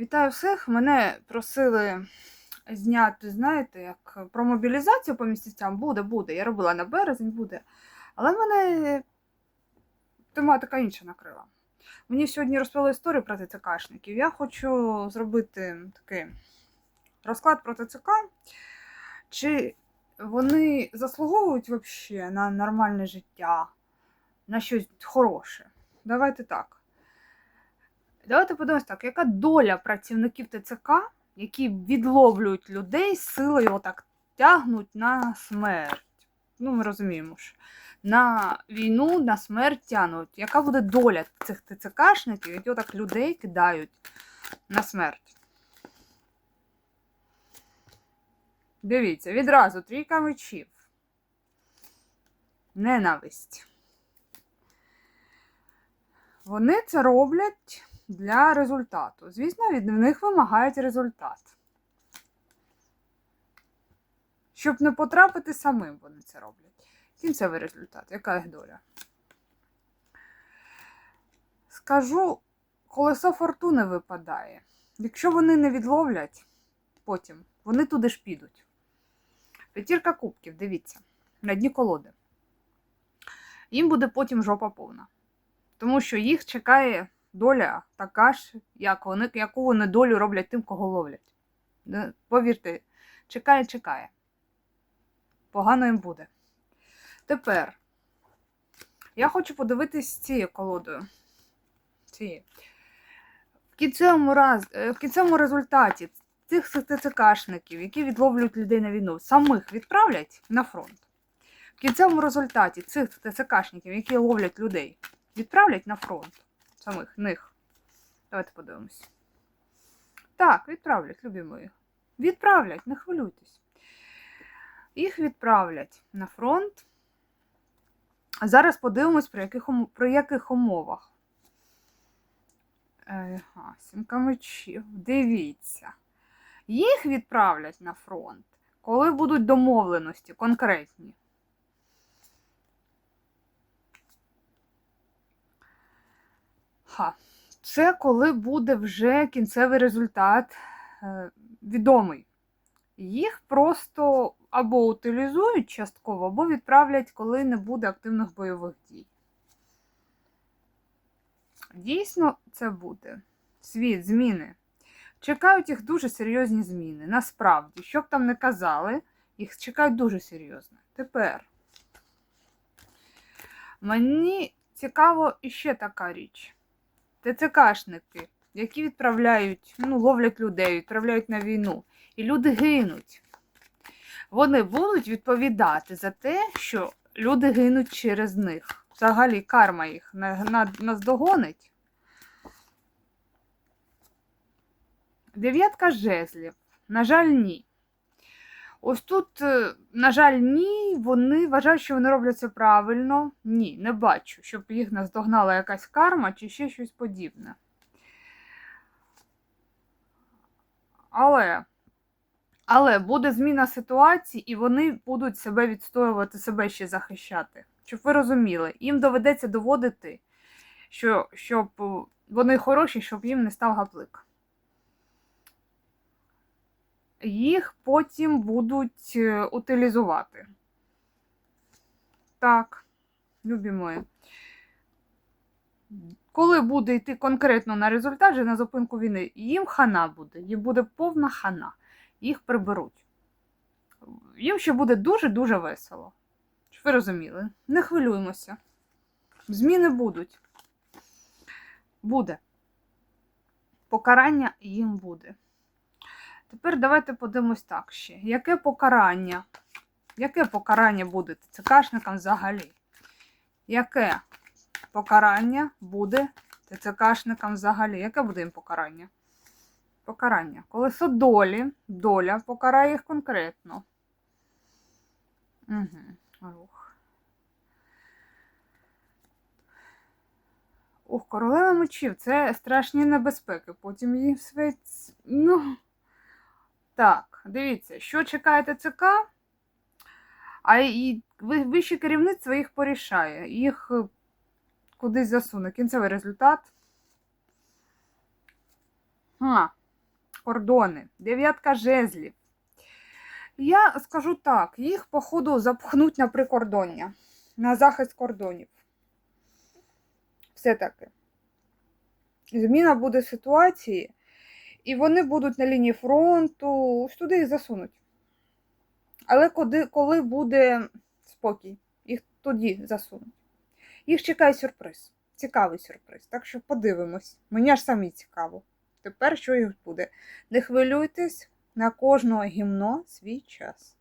Вітаю всіх. Мене просили зняти, знаєте, як про мобілізацію по місяцям. Буде, буде. Я робила на березень, буде. Але мене тематика інша накрила. Мені сьогодні розповіли історію про ТЦКшників. Я хочу зробити такий розклад про ТЦК. Чи вони заслуговують взагалі на нормальне життя, на щось хороше? Давайте так. Давайте подивимось так, яка доля працівників ТЦК, які відловлюють людей силою отак тягнуть на смерть. Ну, ми розуміємо ж. На війну, на смерть тягнуть. Яка буде доля цих ТЦКшників, які отак людей кидають на смерть? Дивіться, відразу трійка мечів. Ненависть. Вони це роблять для результату. Звісно, від них вимагають результат. Щоб не потрапити самим, вони це роблять. Кінцевий результат. Яка їх доля? Скажу, колесо фортуни випадає. Якщо вони не відловлять потім, вони туди ж підуть. П'ятірка кубків, дивіться, на дні колоди. Їм буде потім жопа повна. Тому що їх чекає доля така ж, як вони, яку вони долю роблять тим, кого ловлять. Повірте, чекає, чекає. Погано їм буде. Тепер я хочу подивитись цією колодою. Цією. В кінцевому, раз, е, в кінцевому результаті цих ТЦКшників, які відловлюють людей на війну, самих відправлять на фронт. В кінцевому результаті цих ТЦКшників, які ловлять людей, відправлять на фронт самих них. Давайте подивимось. Так, відправлять, любі мої. Відправлять, не хвилюйтесь. Їх відправлять на фронт. Зараз подивимось, при яких, при яких умовах. Е, Ага, сімка мечів. Дивіться. Їх відправлять на фронт, коли будуть домовленості конкретні. Ха. Це коли буде вже кінцевий результат е, відомий. Їх просто або утилізують частково, або відправлять, коли не буде активних бойових дій. Дійсно, це буде. Світ, зміни. Чекають їх дуже серйозні зміни. Насправді, що б там не казали, їх чекають дуже серйозно. Тепер. Мені цікаво іще така річ. ТЦКшники, які відправляють, ну, ловлять людей, відправляють на війну, і люди гинуть. Вони будуть відповідати за те, що люди гинуть через них. Взагалі карма їх на- на- наздогонить. Дев'ятка жезлів. На жаль, ні. Ось тут, е, на жаль, ні. Вони вважають, що вони роблять це правильно. Ні, не бачу, щоб їх наздогнала якась карма чи ще щось подібне. Але, але буде зміна ситуації, і вони будуть себе відстоювати, себе ще захищати. Щоб ви розуміли, їм доведеться доводити, що, щоб е, вони хороші, щоб їм не став гаплик. Їх потім будуть е, утилізувати. Так, любі мої. Коли буде йти конкретно на результат, вже на зупинку війни, їм хана буде, їм буде повна хана. Їх приберуть. Їм ще буде дуже-дуже весело. Щоб ви розуміли, не хвилюємося. Зміни будуть. Буде. Покарання їм буде. Тепер давайте подивимось так ще. Яке покарання? Яке покарання буде ТЦКшникам взагалі? Яке покарання буде ТЦКшникам взагалі? Яке буде їм покарання? Покарання. Колесо долі, доля покарає їх конкретно. Угу. Рух. Ух, королева мечів це страшні небезпеки. Потім їм свець. Ну. Так, дивіться, що чекає ТЦК, а і вище керівництво їх порішає. Їх е, кудись засуне. Кінцевий результат. А, кордони, дев'ятка жезлів. Я скажу так, їх, походу, запхнуть на прикордоння, на захист кордонів. Все-таки. Зміна буде ситуації, і вони будуть на лінії фронту, туди їх засунуть. Але коли, коли буде спокій, їх тоді засунуть. Їх чекає сюрприз. Цікавий сюрприз. Так що подивимось. Мені аж самі цікаво. Тепер що їх буде. Не хвилюйтесь, на кожного гімно свій час.